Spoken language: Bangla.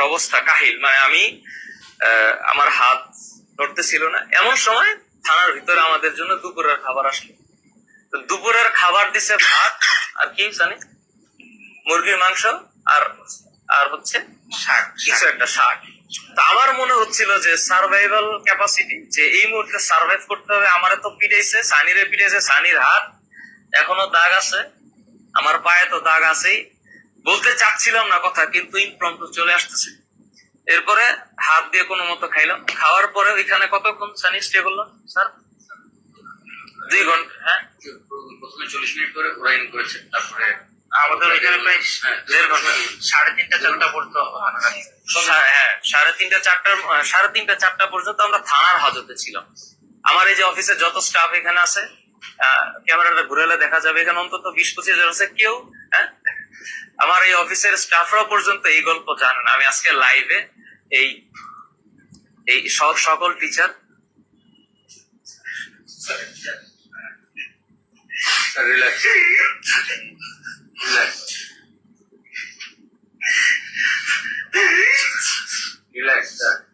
আমার অবস্থা কাহিল। মানে আমি আমার হাত ধরতে ছিল না। এমন সময় থানার ভিতরে আমাদের জন্য দুপুরের খাবার আসলো। তো দুপুরের খাবার দিছে ভাত আর কি জানি? মুরগির মাংস আর আর হচ্ছে শাক। কিছু একটা শাক। তো আমার মনে হচ্ছিল যে সার্ভাইভাল ক্যাপাসিটি যে এই মুহূর্তে সার্ভাইভ করতে হবে আমারে তো পিটাইছে সানিরে পিটাইছে সানির হাত। এখনও দাগ আছে। আমার পায়ে তো দাগ আছেই। বলতে চাচ্ছিলাম না কথা কিন্তু ইনপ্রম্পটু চলে আসতেছে। এরপরে হাত দিয়ে কোনো মতো খাইলাম। খাওয়ার পরে ওইখানে কতক্ষণ সানি স্টে করল? স্যার? দুই ঘণ্টা। হ্যাঁ? প্রথমে চল্লিশ মিনিট করে ওরা ইন করেছে তারপরে আমাদের এখানে প্রায় হ্যাঁ, দেড় ঘণ্টা। সাড়ে তিনটা চারটা পর্যন্ত হ্যাঁ সাড়ে তিনটা চারটার সাড়ে তিনটা চারটা পর্যন্ত আমরা থানার হাজতে ছিলাম। আমার এই যে অফিসের যত স্টাফ এখানে আছে ক্যামেরাটা ঘুরালে দেখা যাবে। এখানে অন্তত বিশ পঁচিশ জন আছে। কেউ আমার এই অফিসের স্টাফরা পর্যন্ত এই গল্প জানেন। আমি আজকে লাইভে এই এই সব, সকল টিচার রিল্যাক্স sir.